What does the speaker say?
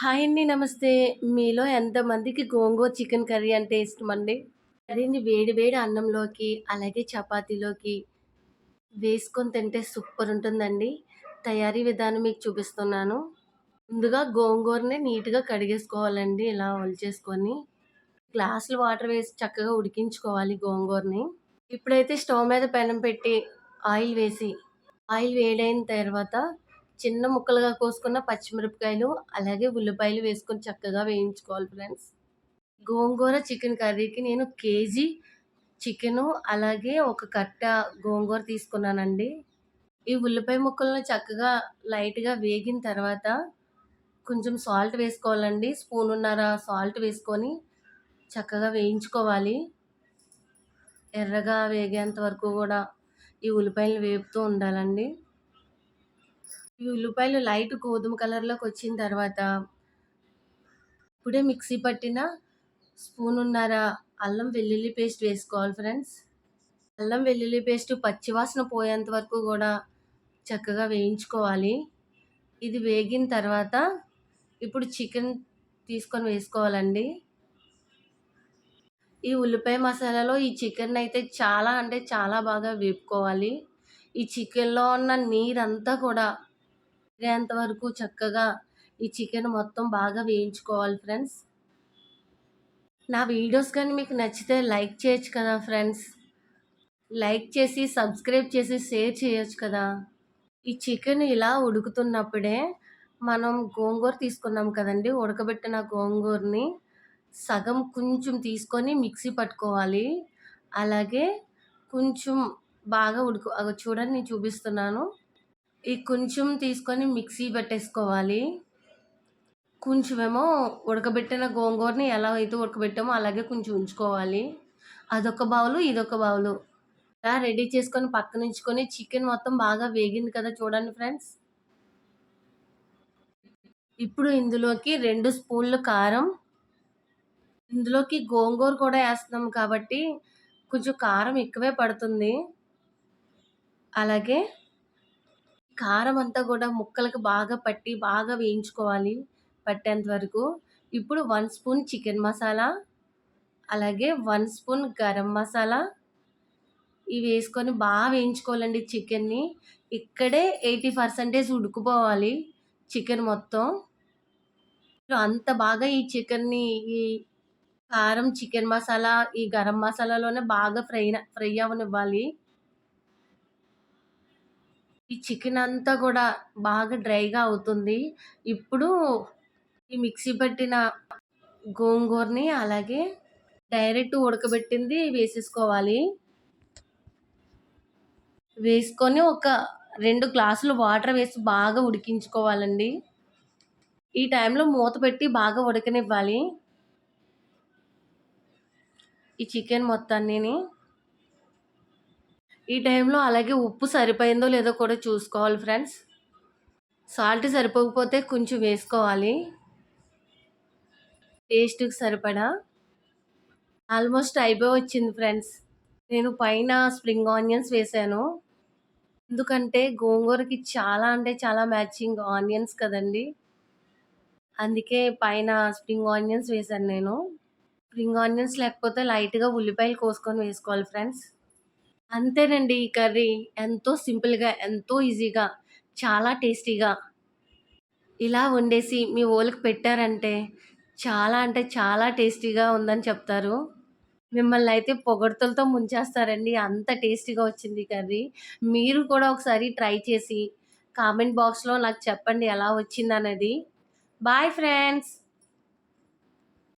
Hi అండి. నమస్తే. మీలో ఎంతమందికి గోంగూర చికెన్ కర్రీ అంటే ఇష్టమండి? కర్రీని వేడి వేడి అన్నంలోకి, అలాగే చపాతీలోకి వేసుకొని తింటే సూపర్ ఉంటుందండి. తయారీ విధానం మీకు చూపిస్తున్నాను. ముందుగా గోంగూరని నీట్‌గా కడిగేసుకోవాలండి. ఇలా ఒలిచేసుకొని, గ్లాసులు వాటర్ వేసి చక్కగా ఉడికించుకోవాలి గోంగూరని. ఇప్పుడైతే స్టవ్ మీద పెనం పెట్టి ఆయిల్ వేసి, ఆయిల్ వేడైన తర్వాత చిన్న ముక్కలుగా కోసుకున్న పచ్చిమిరపకాయలు, అలాగే ఉల్లిపాయలు వేసుకొని చక్కగా వేయించుకోవాలి ఫ్రెండ్స్. గోంగూర చికెన్ కర్రీకి నేను కేజీ చికెను, అలాగే ఒక కట్ట గోంగూర తీసుకున్నానండి. ఈ ఉల్లిపాయ ముక్కలను చక్కగా లైట్‌గా వేగిన తర్వాత కొంచెం సాల్ట్ వేసుకోవాలండి. స్పూన్ ఉన్నర సాల్ట్ వేసుకొని చక్కగా వేయించుకోవాలి. ఎర్రగా వేగేంత వరకు కూడా ఈ ఉల్లిపాయలు వేపుతూ ఉండాలండి. ఈ ఉల్లిపాయలు లైట్ గోధుమ కలర్‌లోకి వచ్చిన తర్వాత ఇప్పుడే మిక్సీ పట్టిన స్పూన్ ఉన్నారా అల్లం వెల్లుల్లి పేస్ట్ వేసుకోవాలి ఫ్రెండ్స్. అల్లం వెల్లుల్లి పేస్ట్ పచ్చివాసన పోయేంత వరకు కూడా చక్కగా వేయించుకోవాలి. ఇది వేగిన తర్వాత ఇప్పుడు చికెన్ తీసుకొని వేసుకోవాలండి. ఈ ఉల్లిపాయ మసాలాలో ఈ చికెన్ అయితే చాలా అంటే చాలా బాగా వేపుకోవాలి. ఈ చికెన్‌లో ఉన్న నీరంతా కూడా వేగేంత వరకు చక్కగా ఈ చికెన్ మొత్తం బాగా వేయించుకోవాలి ఫ్రెండ్స్. నా వీడియోస్ కానీ మీకు నచ్చితే లైక్ చేయొచ్చు కదా ఫ్రెండ్స్. లైక్ చేసి, సబ్స్క్రైబ్ చేసి, షేర్ చేయొచ్చు కదా! ఈ చికెన్ ఇలా ఉడుకుతున్నప్పుడే మనం గోంగూర తీసుకున్నాం కదండి ఉడకబెట్టిన గోంగూరని సగం కొంచెం తీసుకొని మిక్సీ పట్టుకోవాలి. అలాగే కొంచెం బాగా ఉడుకు చూడండి నేను చూపిస్తున్నాను. ఈ కొంచెం తీసుకొని మిక్సీ పెట్టేసుకోవాలి కొంచెమేమో ఉడకబెట్టిన గోంగూరని ఎలా అయితే ఉడకబెట్టామో అలాగే కొంచెం ఉంచుకోవాలి. అదొక బౌలు, ఇదొక బౌలు. ఇలా రెడీ చేసుకొని పక్కనుంచుకొని చికెన్ మొత్తం బాగా వేగింది కదా చూడండి ఫ్రెండ్స్. ఇప్పుడు ఇందులోకి రెండు స్పూన్లు కారం ఇందులోకి గోంగూర కూడా వేస్తున్నాం కాబట్టి కొంచెం కారం ఎక్కువే పడుతుంది. అలాగే కారం అంతా కూడా ముక్కలకు బాగా పట్టి, బాగా వేయించుకోవాలి పట్టేంత వరకు. ఇప్పుడు వన్ స్పూన్ చికెన్ మసాలా, అలాగే వన్ స్పూన్ గరం మసాలా ఇవి వేసుకొని బాగా వేయించుకోవాలండి చికెన్‌ని. ఇక్కడే 80% ఉడికిపోవాలి చికెన్ మొత్తం. అంత బాగా ఈ చికెన్‌ని ఈ కారం, చికెన్ మసాలా, ఈ గరం మసాలాలోనే బాగా ఫ్రై ఫ్రై అవ్వనివ్వాలి. ఈ చికెన్ అంతా కూడా బాగా డ్రైగా అవుతుంది. ఇప్పుడు ఈ మిక్సీ పట్టిన గోంగూరని అలాగే డైరెక్ట్ ఉడకబెట్టింది వేసేసుకోవాలి. వేసుకొని ఒక రెండు గ్లాసులు వాటర్ వేసి బాగా ఉడికించుకోవాలండి. ఈ టైంలో మూత పెట్టి బాగా ఉడకనివ్వాలి. ఈ చికెన్ మొత్తాన్నిని. ఈ టైంలో అలాగే ఉప్పు సరిపోయిందో లేదో కూడా చూసుకోవాలి ఫ్రెండ్స్. సాల్ట్ సరిపోకపోతే కొంచెం వేసుకోవాలి. టేస్ట్‌కి సరిపడా. ఆల్మోస్ట్ అయిపోయి వచ్చింది ఫ్రెండ్స్. నేను పైన స్ప్రింగ్ ఆనియన్స్ వేసాను ఎందుకంటే గోంగూరకి చాలా అంటే చాలా మ్యాచింగ్ ఆనియన్స్ కదండీ! అందుకే పైన స్ప్రింగ్ ఆనియన్స్ వేశాను నేను. స్ప్రింగ్ ఆనియన్స్ లేకపోతే లైట్‌గా ఉల్లిపాయలు కోసుకొని వేసుకోవాలి ఫ్రెండ్స్. అంతేనండి ఈ కర్రీ. ఎంతో సింపుల్‌గా, ఎంతో ఈజీగా, చాలా టేస్టీగా ఇలా వండేసి మీ ఓలకు పెట్టారంటే చాలా అంటే చాలా టేస్టీగా ఉందని చెప్తారు. మిమ్మల్ని అయితే పొగడ్తలతో ముంచేస్తారండి. అంత టేస్టీగా వచ్చింది ఈ కర్రీ. మీరు కూడా ఒకసారి ట్రై చేసి కామెంట్ బాక్స్‌లో నాకు చెప్పండి ఎలా వచ్చిందనేది. Bye friends.